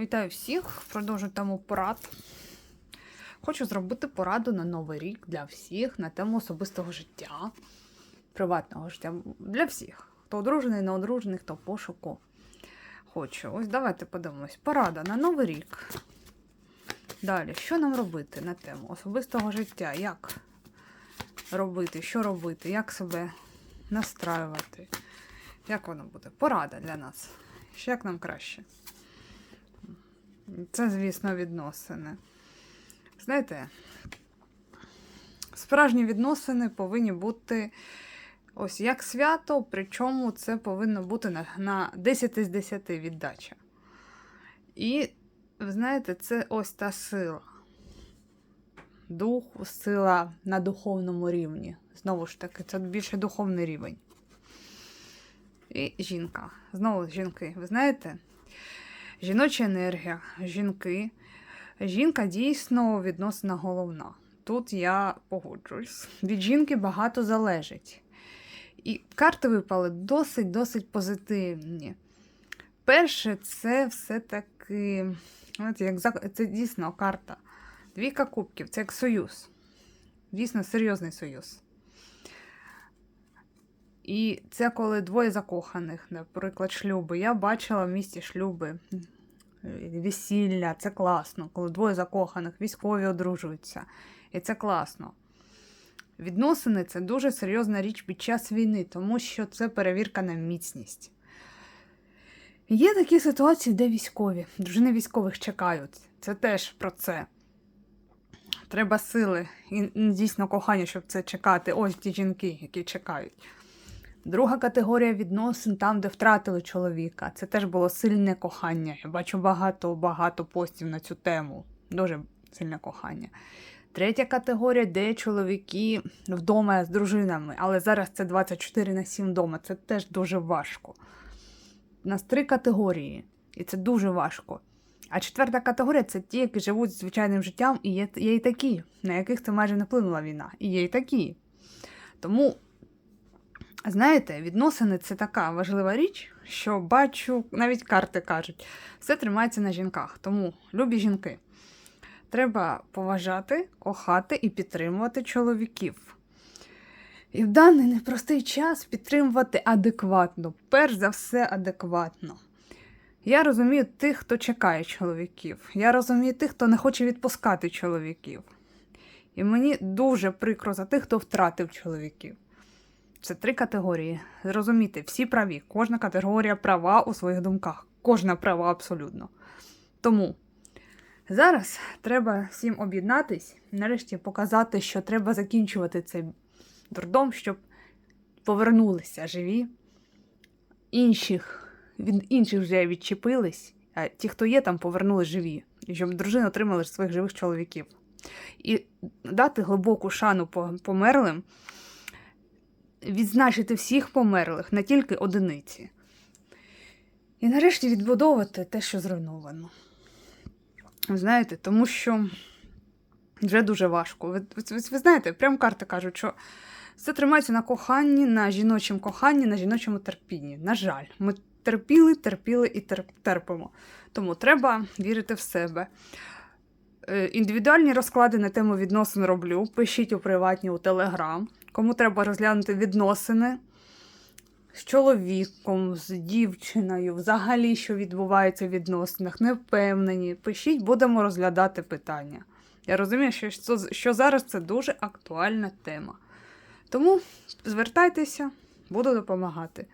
Вітаю всіх! Продовжую тему порад. Хочу зробити пораду на новий рік для всіх на тему особистого життя, приватного життя для всіх. Хто одружений, не одружений, хто пошуку. Хочу. Ось давайте подивимось. Порада на новий рік. Далі, що нам робити на тему особистого життя? Як робити, що робити, як себе настраювати? Як воно буде? Порада для нас. Що як нам краще? Це, звісно, відносини. Знаєте, справжні відносини повинні бути ось як свято, причому це повинно бути на, на 10 з 10 віддача. І, ви знаєте, це ось та сила. Дух, сила на духовному рівні. Знову ж таки, це більше духовний рівень. І жінка. Знову жінки. Ви знаєте? Жіноча енергія, жінки. Жінка дійсно відносина головна. Тут я погоджуюсь. Від жінки багато залежить. І карти випали досить-досить позитивні. Перше, це все-таки, як це дійсно карта. Двійка кубків, це як союз. Дійсно серйозний союз. І це коли двоє закоханих, наприклад, шлюби. Я бачила в місті шлюби, е, весілля, це класно, коли двоє закоханих, військові одружуються. І це класно. Відносини це дуже серйозна річ під час війни, тому що це перевірка на міцність. Є такі ситуації, де військові, дружини військових чекають. Це теж про це. Треба сили і дійсно кохання, щоб це чекати. Ось ті жінки, які чекають. Друга категорія відносин там, де втратили чоловіка. Це теж було сильне кохання. Я бачу багато-багато постів на цю тему. Дуже сильне кохання. Третя категорія, де чоловіки вдома з дружинами, але зараз це 24 на 7 вдома. Це теж дуже важко. У нас три категорії, і це дуже важко. А четверта категорія це ті, які живуть звичайним життям, і є, є і такі, на яких це майже не вплинула війна. І є і такі. Тому Знаєте, відносини це така важлива річ, що бачу, навіть карти кажуть, все тримається на жінках. Тому, любі жінки, треба поважати, кохати і підтримувати чоловіків. І в даний непростий час підтримувати адекватно, перш за все, адекватно. Я розумію тих, хто чекає чоловіків. Я розумію тих, хто не хоче відпускати чоловіків. І мені дуже прикро за тих, хто втратив чоловіків. Це три категорії. Зрозумійте, всі праві. Кожна категорія права у своїх думках. Кожна права абсолютно. Тому зараз треба всім об'єднатись, нарешті показати, що треба закінчувати цей дурдом, щоб повернулися живі. Інших, від інших вже відчепились, а ті, хто є там, повернулись живі. І щоб дружини отримали своїх живих чоловіків. І дати глибоку шану померлим відзначити всіх померлих, не тільки одиниці. І нарешті відбудовувати те, що зруйновано. Знаєте, тому що вже дуже важко. Ви, ви, ви знаєте, прям карти кажуть, що це тримається на коханні, на жіночому коханні, на жіночому терпінні. На жаль, ми терпіли, терпіли і терпимо. Тому треба вірити в себе. Е, Індивідуальні розклади на тему відносин роблю. Пишіть у приватні у Телеграм. Кому треба розглянути відносини з чоловіком, з дівчиною, взагалі, що відбувається в відносинах, не впевнені. Пишіть, будемо розглядати питання. Я розумію, що, що, зараз це дуже актуальна тема. Тому звертайтеся, буду допомагати.